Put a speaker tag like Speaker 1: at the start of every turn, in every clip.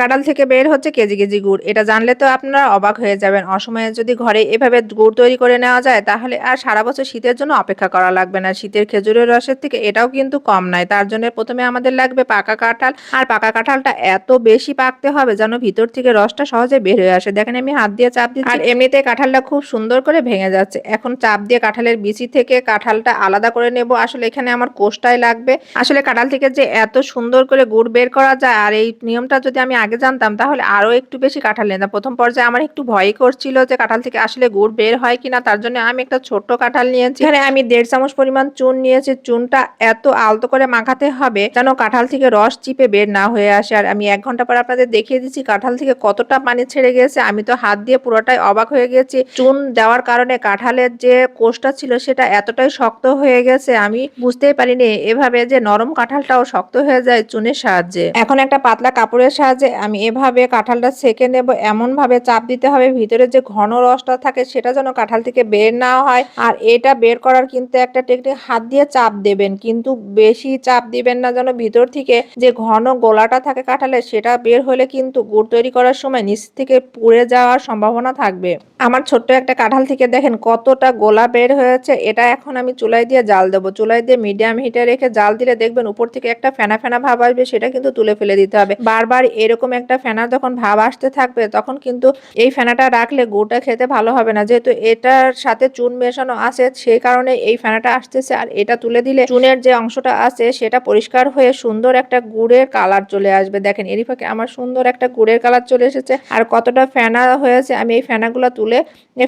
Speaker 1: কাঁঠাল থেকে বের হচ্ছে কেজি কেজি গুড়। এটা জানলে তো আপনারা অবাক হয়ে যাবেন। অসময়ে যদি ঘরে এভাবে গুড় তৈরি করে নেওয়া যায়, তাহলে আর সারা বছর শীতের জন্য অপেক্ষা করা লাগবে না। শীতের খেজুরের রসের থেকে এটাও কিন্তু কম নয়। তার জন্য প্রথমে আমাদের লাগবে পাকা কাঁঠাল। আর পাকা কাঁঠালটা এত বেশি পাকতে হবে যেন ভিতর থেকে রসটা সহজে বের হয়ে আসে। দেখেন, আমি হাত দিয়ে চাপ দিচ্ছি। আর এমনিতে কাঁঠালটা খুব সুন্দর করে ভেঙে যাচ্ছে। এখন চাপ দিয়ে কাঁঠালের বিচি থেকে কাঁঠালটা আলাদা করে নেব। আসলে এখানে আমার কোষটাই লাগবে। আসলে কাঁঠাল থেকে যে এত সুন্দর করে গুড় বের করা যায়, আর এই নিয়মটা যদি আমি আগে জানতাম, তাহলে আরও একটু বেশি কাঁঠাল নিতাম প্রথম পর্যায়ে আমার একটু ভয় করছিল যে কাঁঠাল থেকে আসলে গুড় বের হয় কিনা, তার জন্য আমি একটা ছোট্ট কাঁঠাল নিয়েছি। এখানে আমি দেড় চামচ পরিমাণ চুন নিয়েছি। চুনটা এত আলতো করে মাখাতে হবে যেন কাঁঠাল থেকে রস চিপে বের না হয়ে আসে। আর আমি এক ঘণ্টা পর আপনাদের দেখিয়ে দিচ্ছি কাঁঠাল থেকে কতটা পানি ছেড়ে গেছে। আমি তো হাত দিয়ে পুরোটাই অবাক হয়ে গেছি। চুন দেওয়ার কারণে কাঁঠালের যে কোষটা ছিল সেটা এতটাই শক্ত হয়ে গেছে, আমি বুঝতেই পারিনি এভাবে যে নরম কাঁঠালটাও শক্ত হয়ে যায় চুনের সাহায্যে। এখন একটা পাতলা কাপড়ের সাহায্যে আমি এভাবে কাঁঠালটা সেকে নেব এমন ভাবে চাপ দিতে হবে, ভিতরে যে ঘন রসটা থাকে সেটা যেন কাঁঠাল থেকে বের না হয়। আর এটা বের করার কিন্তু একটা টেকনিক হাত দিয়ে চাপ দেবেন, কিন্তু বেশি চাপ দিবেন না যেন ভিতর থেকে যে ঘন গোলাটা থাকে কাঁঠালের, সেটা বের হলে কিন্তু গুড় তৈরি করার সময় নিচ থেকে পুড়ে যাওয়ার সম্ভাবনা থাকবে। আমার ছোট্ট একটা কাঁঠাল থেকে দেখেন কতটা গোলা বের হয়েছে, এটা এখন আমি চুলাই দিয়ে জাল দেবো। চুলাই দিয়ে মিডিয়াম হিটে রেখে জাল দিলে দেখবেন উপর থেকে একটা ফেনা ফেনা ভাব আসবে, সেটা কিন্তু তুলে ফেলে দিতে হবে। বারবার এরকম একটা ফেনা যখন ভাব আসতে থাকবে, তখন কিন্তু এই ফেনাটা রাখলে গুড়টা খেতে ভালো হবে না। যেহেতু এটার সাথে চুন মেশানো আছে সেই কারণে এই ফেনাটা আসতেছে। আর এটা তুলে দিলে চুনের যে অংশটা আছে, সেটা পরিষ্কার হয়ে সুন্দর একটা গুড়ের কালার চলে আসবে। দেখেন এরই ফাঁকে আমার সুন্দর একটা গুড়ের কালার চলে এসেছে। আর কতটা ফেনা হয়েছে, আমি এই ফেনাগুলো তুলে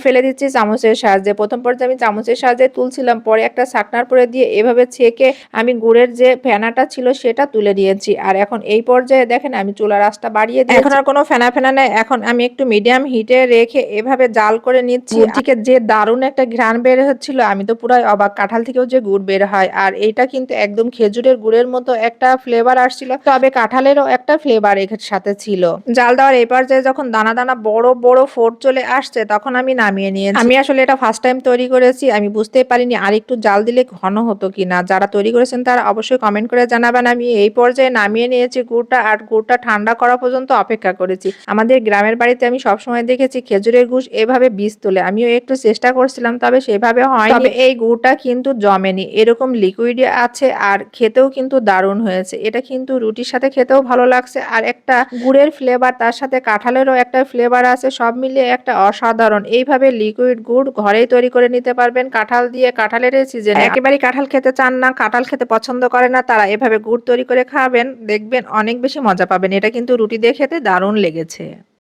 Speaker 1: ফেলে দিচ্ছি চামচের সাহায্যে। প্রথম পর্যায়ে আমি চামচের সাহায্যে তুলছিলাম, পরে একটা শাকনার পরে দিয়ে এভাবে ছেঁকে আমি গুড়ের যে ফেনাটা ছিল, সেটা তুলে দিয়েছি। আর এখন এই পর্যায়ে দেখেন, আমি চুলা রাসটা বাড়িয়ে দিই এখন আর কোনো ফেনা ফেনা নেই। এখন আমি একটু মিডিয়াম হিটে রেখে এভাবে জাল করে নিচ্ছি। থেকে যে দারুণ একটা ঘ্রাণ বের হচ্ছিল আমি তো পুরাই অবাক। কাঁঠাল থেকেও যে গুড় বের হয়। আর এটা কিন্তু একদম খেজুরের গুড়ের মতো একটা ফ্লেভার আসছিল। তবে কাঁঠালেরও একটা ফ্লেভার এর সাথে ছিল। জাল দেওয়ার এই পর্যায়ে যখন দানা দানা বড় বড় ফোট চলে আসছে তখন আমি নামিয়ে নিয়েছি। আমি আসলে এটা ফার্স্ট টাইম তৈরি করেছি। আমি বুঝতেই পারিনি আর একটু জাল দিলে ঘন হতো কিনা। যারা তৈরি করেছেন তারা অবশ্যই কমেন্ট করে জানাবেন। আমি এই পর্যায়ে নামিয়ে নিয়েছি গুড়টা। আর গুড়টা ঠান্ডা করা পর্যন্ত অপেক্ষা করেছি। আমাদের গ্রামের বাড়িতে আমি সবসময় দেখেছি খেজুরের গুড় এভাবে বীজ তোলে। আমিও একটু চেষ্টা করছিলাম, তবে সেভাবে হয় তবে এই গুড়টা কিন্তু জমেনি। এরকম লিকুইড আছে আর খেতেও কিন্তু দারুণ হয়েছে। এটা কিন্তু রুটির সাথে খেতেও ভালো লাগছে আর একটা গুড়ের ফ্লেভার তার সাথে কাঁঠালেরও একটা ফ্লেভার আছে। সব মিলিয়ে একটা অসাধারণ। এইভাবে লিকুইড গুড় ঘরেই তৈরি করে নিতে পারবেন। কাঁঠাল দিয়ে কাঁঠালের সিজনে একেবারেই কাঁঠাল খেতে চান না, কাঁঠাল খেতে পছন্দ করে না, তারা এভাবে গুড় তৈরি করে খাবেন। দেখবেন অনেক বেশি মজা পাবেন। এটা কিন্তু রুটি দিয়ে খেতে দারুণ লেগেছে।